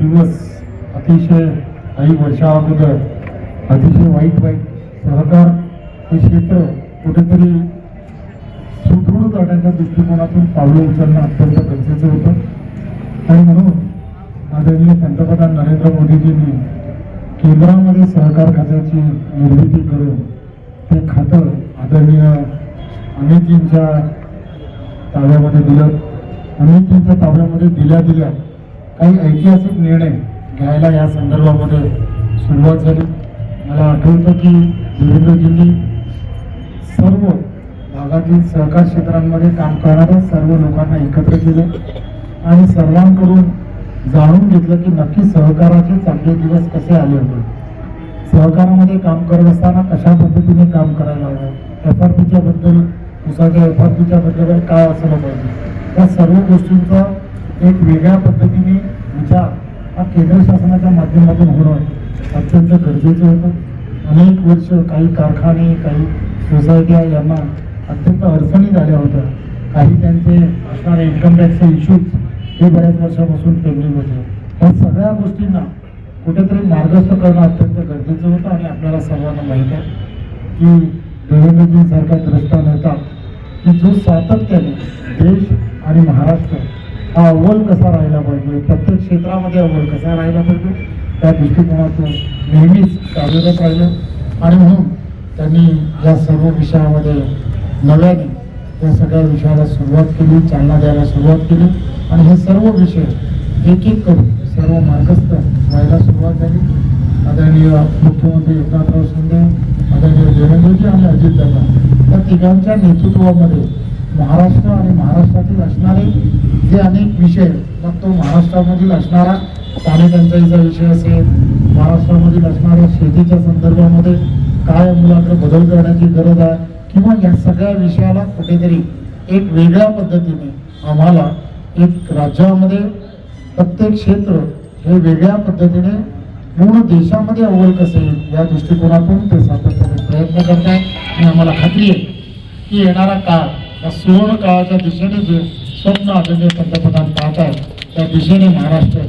दिवस अतिशय काही वर्षा अगोदर अतिशय वाईट वाईट सहकार हे क्षेत्र कुठेतरी सुदृढ करण्याच्या दृष्टिकोनातून पावलं उचलणं अत्यंत गरजेचं होतं. आणि म्हणून आदरणीय पंतप्रधान नरेंद्र मोदीजींनी केंद्रामध्ये सहकार खात्याची निर्मिती करून ते खातं आदरणीय अमितजींच्या ताब्यामध्ये दिलं. अमितजींच्या ताब्यामध्ये दिल्या दिल्या काही ऐतिहासिक निर्णय घ्यायला या संदर्भामध्ये सुरुवात झाली. मला आठवतं की देवेंद्रजींनी सर्व भागातील सहकार क्षेत्रांमध्ये काम करणाऱ्या सर्व लोकांना एकत्र केलं आणि सर्वांकडून जाणून घेतलं की नक्की सहकाराचे चांगले दिवस कसे आले होते. सहकारामध्ये काम करत असताना कशा पद्धतीने काम करायला हवं? एफ आर पीच्या बद्दल उसाच्या एफ आर पीच्या बद्दल काय असलं पाहिजे त्या सर्व गोष्टींचा एक वेगळ्या पद्धतीने विचार हा केंद्र शासनाच्या माध्यमातून होणं अत्यंत गरजेचं होतं. अनेक वर्ष काही कारखाने काही सोसायट्या यांना अत्यंत अडचणी झाल्या होत्या. काही त्यांचे असणारे इन्कम टॅक्सचे इश्यूज हे बऱ्याच वर्षापासून पेंडिंग होते. या सगळ्या गोष्टींना कुठेतरी मार्गस्थ करणं अत्यंत गरजेचं होतं आणि आपल्याला सर्वांना माहीत आहे की देवेंद्रजींसारखा द्रष्टा नेता की जो सातत्य हा अव्वल कसा राहिला पाहिजे? प्रत्येक क्षेत्रामध्ये अव्वल कसा राहिला पाहिजे? त्या दृष्टिकोनातून नेहमीच कार्यरत राहिलं आणि म्हणून त्यांनी या सर्व विषयामध्ये नव्याने या सगळ्या विषयाला सुरुवात केली चालना द्यायला सुरुवात केली. आणि हे सर्व विषय एक एक करून सर्व मार्गस्थ व्हायला सुरुवात झाली. आदरणीय मुख्यमंत्री एकनाथराव शिंदे आदरणीय देवेंद्रजी आणि अजितदादा या तिघांच्या नेतृत्वामध्ये महाराष्ट्र आणि महाराष्ट्रातील असणारे जे अनेक विषय मग तो महाराष्ट्रामधील असणारा पाणी टंचाईचा विषय असेल महाराष्ट्रामधील असणाऱ्या शेतीच्या संदर्भामध्ये काय मुलाकडे बदल करण्याची गरज आहे किंवा या सगळ्या विषयाला कुठेतरी एक वेगळ्या पद्धतीने आम्हाला एक राज्यामध्ये प्रत्येक क्षेत्र हे वेगळ्या पद्धतीने पूर्ण देशामध्ये अव्वल कसेल या दृष्टिकोनातून ते सातत्याने प्रयत्न करत आहेत आणि आम्हाला खात्री आहे की येणारा काळ या सुवर्ण काळाच्या दिशेने जे स्वप्न आदरणीय पंतप्रधान पाहत त्या दिशेने महाराष्ट्र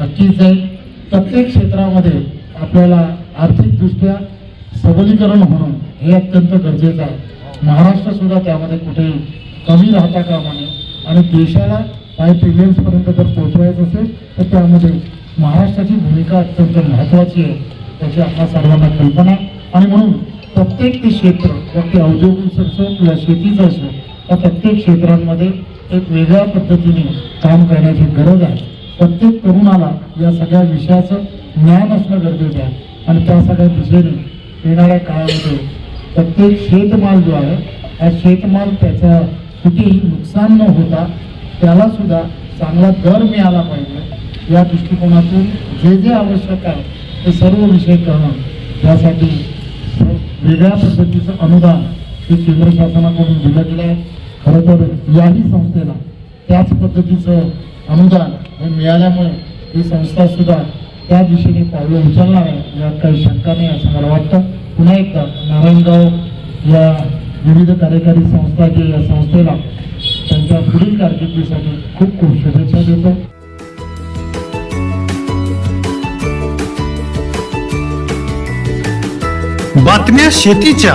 नक्कीच जाईल. प्रत्येक क्षेत्रामध्ये आपल्याला आर्थिकदृष्ट्या सबलीकरण होणं हे अत्यंत गरजेचं आहे. महाराष्ट्र सुद्धा त्यामध्ये कुठेही कमी राहता कामा नये. आणि देशाला काही ट्रिलियन्सपर्यंत जर पोहोचवायचं असेल तर त्यामध्ये महाराष्ट्राची भूमिका अत्यंत महत्त्वाची आहे त्याची आपल्या सर्वांना कल्पना. आणि म्हणून प्रत्येक ते क्षेत्र मग ते औद्योगिक असो किंवा शेतीचं असो त्या प्रत्येक क्षेत्रांमध्ये एक वेगळ्या पद्धतीने काम करण्याची गरज आहे. प्रत्येक तरुणाला या सगळ्या विषयाचं ज्ञान असणं गरजेचं आहे. आणि त्या सगळ्या दिशेने येणाऱ्या काळामध्ये प्रत्येक शेतमाल जो आहे हा शेतमाल त्याचा कुठेही नुकसान न होता त्याला सुद्धा चांगला दर मिळाला पाहिजे. या दृष्टिकोनातून जे जे आवश्यक आहे ते सर्व विषय करणं यासाठी वेगळ्या पद्धतीचं अनुदान हे केंद्र शासनाकडून दिलं गेलं आहे खरं तर याही संस्थेला त्याच पद्धतीचं अनुदान हे मिळाल्यामुळे ही संस्था सुद्धा त्या दिशेने पावलं उचलणार आहे यात काही शंका नाही असं मला वाटतं. पुन्हा एकदा नारायणगाव या विविध कार्यकारी संस्था जे या संस्थेला त्यांच्या पुढील कारकिर्दीसाठी खूप खूप शुभेच्छा देतो. बातम्या शेतीच्या.